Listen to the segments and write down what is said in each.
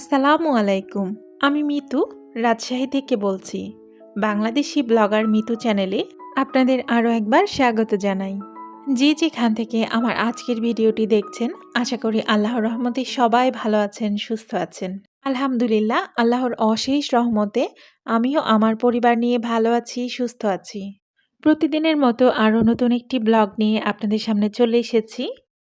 আসসালামু আলাইকুম। আমি মিতু, রাজশাহী থেকে বলছি। বাংলাদেশি ব্লগার মিতু চ্যানেলে আপনাদের আরও একবার স্বাগত জানাই। যে যেখান থেকে আমার আজকের ভিডিওটি দেখছেন, আশা করি আল্লাহর রহমতে সবাই ভালো আছেন, সুস্থ আছেন। আলহামদুলিল্লাহ, আল্লাহর অশেষ রহমতে আমিও আমার পরিবার নিয়ে ভালো আছি, সুস্থ আছি। প্রতিদিনের মতো আরও নতুন একটি ব্লগ নিয়ে আপনাদের সামনে চলে এসেছি।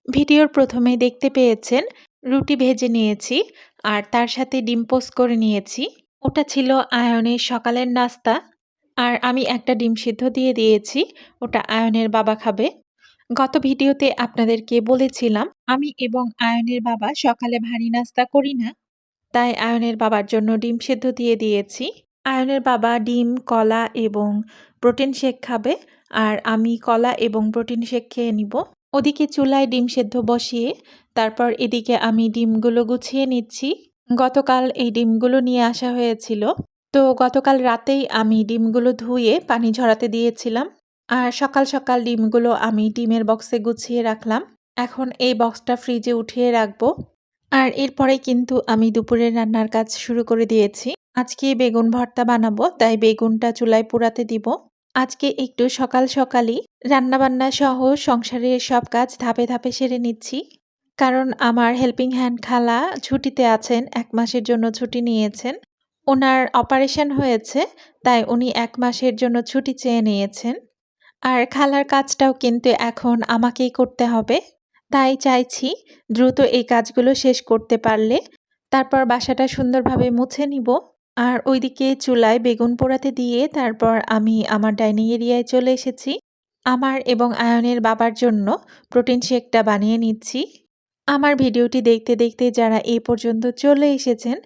ভিডিওর প্রথমে দেখতে পেয়েছেন, রুটি ভেজে নিয়েছি। আর তার সাথে ডিম পোস্ট করে নিয়েছি। ওটা ছিল আয়নের সকালের নাস্তা। আর আমি একটা ডিম সিদ্ধ দিয়ে দিয়েছি। ওটা আয়নের বাবা খাবে। গত ভিডিওতে আপনাদেরকে বলেছিলাম, আমি এবং আয়নের বাবা সকালে ভারী নাস্তা করি না। তাই আয়নের বাবার জন্য ডিম সেদ্ধ দিয়ে দিয়েছি। আয়নের বাবা ডিম, কলা এবং প্রোটিন শেক খাবে। আর আমি কলা এবং প্রোটিন শেক খেয়ে নিব। ওদিকে চুলায় ডিম সেদ্ধ বসিয়ে তারপর এদিকে আমি ডিমগুলো গুছিয়ে নিচ্ছি। গতকাল এই ডিমগুলো নিয়ে আসা হয়েছিল। তো গতকাল রাতেই আমি ডিমগুলো ধুয়ে পানি ঝরাতে দিয়েছিলাম। আর সকাল সকাল ডিমগুলো আমি ডিমের বক্সে গুছিয়ে রাখলাম। এখন এই বক্সটা ফ্রিজে উঠিয়ে রাখব। আর এরপরে কিন্তু আমি দুপুরের রান্নার কাজ শুরু করে দিয়েছি। আজকে বেগুন ভর্তা বানাবো, তাই বেগুনটা চুলায় পোড়াতে দিব। আজকে একটু সকাল সকালই রান্নাবান্না সহ সংসারের সব কাজ ধাপে ধাপে সেরে নিচ্ছি। কারণ আমার হেল্পিং হ্যান্ড খালা ছুটিতে আছেন, এক মাসের জন্য ছুটি নিয়েছেন। ওনার অপারেশন হয়েছে, তাই উনি এক মাসের জন্য ছুটি চেয়ে নিয়েছেন। আর খালার কাজটাও কিন্তু এখন আমাকেই করতে হবে। তাই চাইছি দ্রুত এই কাজগুলো শেষ করতে পারলে, তারপর বাসাটা সুন্দরভাবে মুছে নিব। আর ওইদিকে চুলায় বেগুন পোড়াতে দিয়ে তারপর আমি আমার ডাইনিং এরিয়ায় চলে এসেছি। আমার এবং আয়নের বাবার জন্য প্রোটিন শেকটা বানিয়ে নিচ্ছি। আমার ভিডিওটি দেখতে দেখতে যারা এই পর্যন্ত চলে এসেছেন,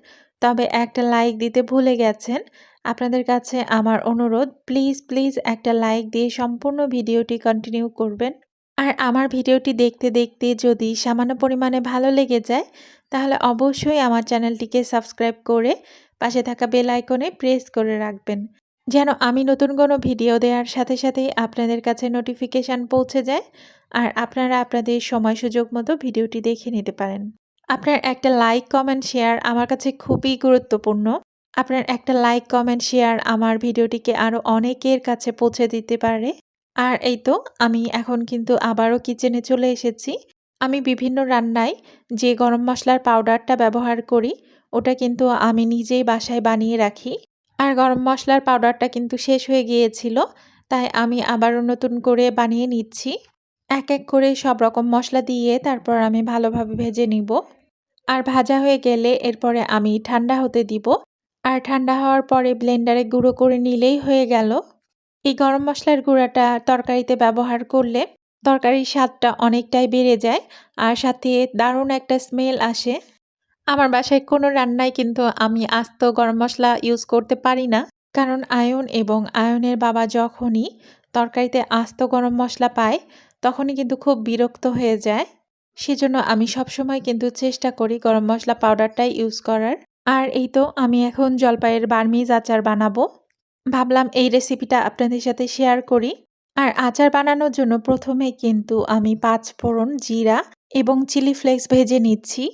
তবে একটা লাইক দিতে ভুলে গেছেন। আপনাদের কাছে আমার অনুরোধ, প্লিজ প্লিজ একটা লাইক দিয়ে সম্পূর্ণ ভিডিওটি কন্টিনিউ করবেন। আর আমার ভিডিওটি দেখতে দেখতে যদি সামান্য পরিমাণে ভালো লেগে যায়, তাহলে অবশ্যই আমার চ্যানেলটিকে সাবস্ক্রাইব করে পাশে থাকা বেল আইকনে প্রেস করে রাখবেন। যেন আমি নতুন কোনো ভিডিও দেওয়ার সাথে সাথেই আপনাদের কাছে নোটিফিকেশান পৌঁছে যায় আর আপনারা আপনাদের সময় সুযোগ মতো ভিডিওটি দেখে নিতে পারেন। আপনার একটা লাইক, কমেন্ট, শেয়ার আমার কাছে খুবই গুরুত্বপূর্ণ। আপনার একটা লাইক, কমেন্ট, শেয়ার আমার ভিডিওটিকে আরও অনেকের কাছে পৌঁছে দিতে পারে। আর এই তো, আমি এখন কিন্তু আবারও কিচেনে চলে এসেছি। আমি বিভিন্ন রান্নায় যে গরম মশলার পাউডারটা ব্যবহার করি ওটা কিন্তু আমি নিজেই বাসায় বানিয়ে রাখি। আর গরম মশলার পাউডারটা কিন্তু শেষ হয়ে গিয়েছিল, তাই আমি আবারও নতুন করে বানিয়ে নিচ্ছি। এক এক করে সব রকম মশলা দিয়ে তারপর আমি ভালোভাবে ভেজে নিব। আর ভাজা হয়ে গেলে এরপরে আমি ঠান্ডা হতে দিব। আর ঠান্ডা হওয়ার পরে ব্লেন্ডারে গুঁড়ো করে নিলেই হয়ে গেল। এই গরম মশলার গুঁড়াটা তরকারিতে ব্যবহার করলে তরকারির স্বাদটা অনেকটাই বেড়ে যায়। আর সাথে দারুণ একটা স্মেল আসে। আমার বাসায় কোনো রান্নায় কিন্তু আমি আস্ত গরম মশলা ইউজ করতে পারি না। কারণ আয়ন এবং আয়নের বাবা যখনই তরকারিতে আস্ত গরম মশলা পায়, তখনই কিন্তু খুব বিরক্ত হয়ে যায়। সেজন্য আমি সবসময় কিন্তু চেষ্টা করি গরম মশলা পাউডারটাই ইউজ করার। আর এই তো আমি এখন জলপাইয়ের বার্মিজ আচার বানাবো। ভাবলাম এই রেসিপিটা আপনাদের সাথে শেয়ার করি। আর আচার বানানোর জন্য প্রথমে কিন্তু আমি পাঁচ ফোড়ন জিরা এবং চিলি ফ্লেক্স ভেজে নিচ্ছি।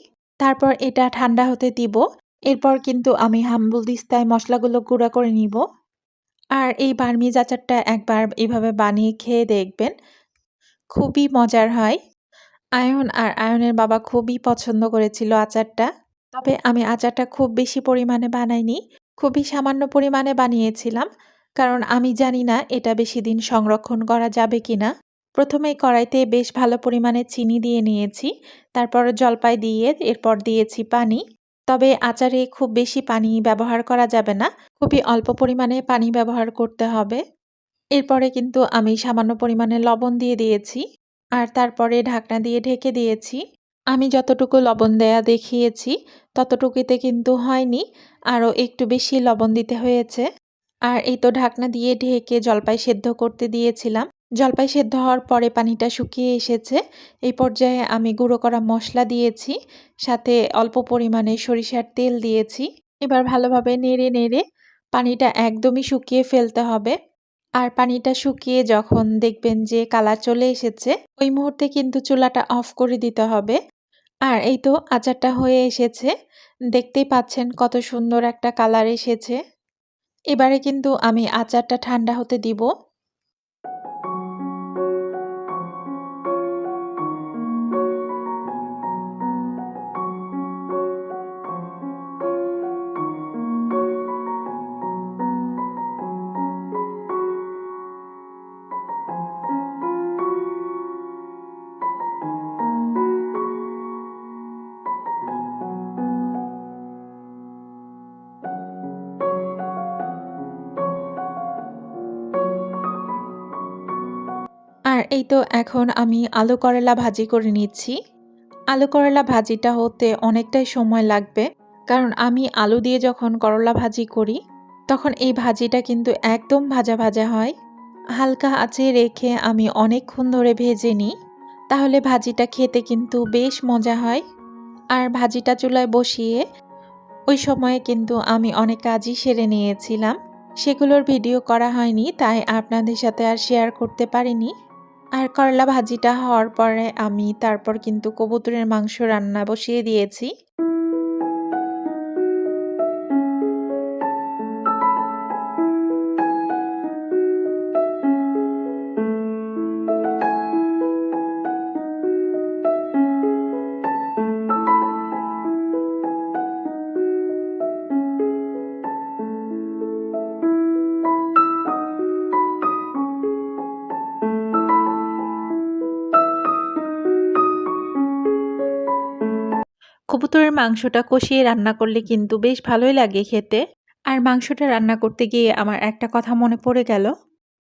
তারপর এটা ঠান্ডা হতে দিব। এরপর কিন্তু আমি হাম্বুল দিস্তায় মশলাগুলো গুঁড়া করে নিব। আর এই বার্মিজ আচারটা একবার এইভাবে বানিয়ে খেয়ে দেখবেন। খুবই মজার হয়। আয়ন আর আয়নের বাবা খুবই পছন্দ করেছিল আচারটা। তবে আমি আচারটা খুব বেশি পরিমাণে বানাইনি, খুবই সামান্য পরিমাণে বানিয়েছিলাম। কারণ আমি জানি না এটা বেশি দিন সংরক্ষণ করা যাবে কিনা। প্রথমে কড়াইতে বেশ ভালো পরিমাণে চিনি দিয়ে নিয়েছি, তারপর জলপাই দিয়ে, এরপর দিয়েছি পানি। তবে আচারে খুব বেশি পানি ব্যবহার করা যাবে না, খুবই অল্প পরিমাণে পানি ব্যবহার করতে হবে। এরপরে কিন্তু আমি সামান্য পরিমাণে লবণ দিয়ে দিয়েছি, আর তারপরে ঢাকনা দিয়ে ঢেকে দিয়েছি। আমি যতটুকু লবণ দেয়া দেখিয়েছি, ততটুকুতে কিন্তু হয়নি, আরও একটু বেশি লবণ দিতে হয়েছে। আর এই তো ঢাকনা দিয়ে ঢেকে জলপাই সেদ্ধ করতে দিয়েছিলাম। জলপাই সেদ্ধ হওয়ার পরে পানিটা শুকিয়ে এসেছে এই পর্যায়ে আমি গুঁড়ো করা মশলা দিয়েছি, সাথে অল্প পরিমাণে সরিষার তেল দিয়েছি এবার ভালোভাবে নেড়ে নেড়ে পানিটা একদমই শুকিয়ে ফেলতে হবে আর পানিটা শুকিয়ে যখন দেখবেন যে কালার চলে এসেছে, ওই মুহূর্তে কিন্তু চুলাটা অফ করে দিতে হবে আর এই তো আচারটা হয়ে এসেছে। দেখতেই পাচ্ছেন কত সুন্দর একটা কালার এসেছে। এবারে কিন্তু আমি আচারটা ঠান্ডা হতে দিব। এই তো এখন আমি আলু করলা ভাজি করে নিচ্ছি। আলু করলা ভাজিটা হতে অনেকটাই সময় লাগবে। কারণ আমি আলু দিয়ে যখন করলা ভাজি করি, তখন এই ভাজিটা কিন্তু একদম ভাজা, ভাজা হয়। হালকা আঁচে রেখে আমি অনেকক্ষণ ধরে ভেজে নিই। তাহলে ভাজিটা খেতে কিন্তু বেশ মজা হয়। আর ভাজিটা চুলায় বসিয়ে ওই সময়ে কিন্তু আমি অনেক কাজই সেরে নিয়েছিলাম। সেগুলোর ভিডিও করা হয়নি তাই আপনাদের সাথে আর শেয়ার করতে পারিনি। আর করলা ভাজিটা হওয়ার পরে আমি তারপর কিন্তু কবুতরের মাংস রান্না বসিয়ে দিয়েছি। কবুতরের মাংসটা কষিয়ে রান্না করলে কিন্তু বেশ ভালোই লাগে খেতে। আর মাংসটা রান্না করতে গিয়ে আমার একটা কথা মনে পড়ে গেল।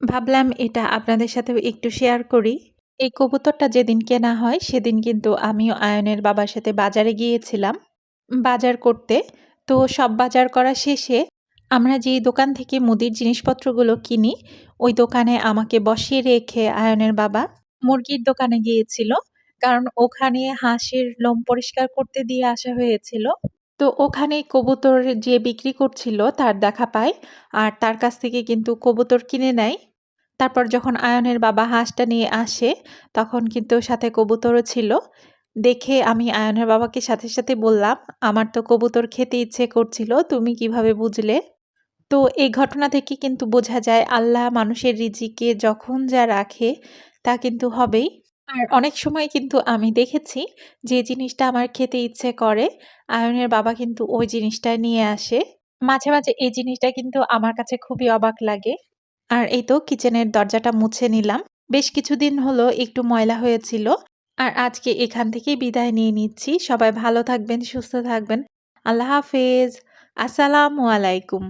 ভাবলাম এটা আপনাদের সাথেও একটু শেয়ার করি। এই কবুতরটা যেদিন কেনা হয় সেদিন কিন্তু আমিও আয়নের বাবার সাথে বাজারে গিয়েছিলাম বাজার করতে। তো সব বাজার করা শেষে আমরা যেই দোকান থেকে মুদির জিনিসপত্রগুলো কিনি, ওই দোকানে আমাকে বসিয়ে রেখে আয়নের বাবা মুরগির দোকানে গিয়েছিল। কারণ ওখানে হাঁসের লোম পরিষ্কার করতে দিয়ে আসা হয়েছিল। তো ওখানে কবুতর যে বিক্রি করছিল তার দেখা পায় আর তার কাছ থেকে কিন্তু কবুতর কিনে নেয়। তারপর যখন আয়নের বাবা হাঁসটা নিয়ে আসে তখন কিন্তু সাথে কবুতরও ছিল। দেখে আমি আয়নের বাবাকে সাথে, সাথে বললাম, "আমার তো কবুতর খেতে ইচ্ছে করছিল, তুমি কীভাবে বুঝলে?" তো এই ঘটনা থেকে কিন্তু বোঝা যায় আল্লাহ মানুষের রিজিকে যখন যা রাখে তা কিন্তু হবেই। আর অনেক সময় কিন্তু আমি দেখেছি যে জিনিসটা আমার খেতে ইচ্ছে করে, আয়নের বাবা কিন্তু ওই জিনিসটা নিয়ে আসে। মাঝে, মাঝে এই জিনিসটা কিন্তু আমার কাছে খুবই অবাক লাগে। আর এই তো কিচেনের দরজাটা মুছে নিলাম। বেশ কিছুদিন হলো একটু ময়লা হয়েছিল। আর আজকে এখান থেকেই বিদায় নিয়ে নিচ্ছি। সবাই ভালো থাকবেন, সুস্থ থাকবেন। আল্লাহ হাফেজ। আসসালামু আলাইকুম।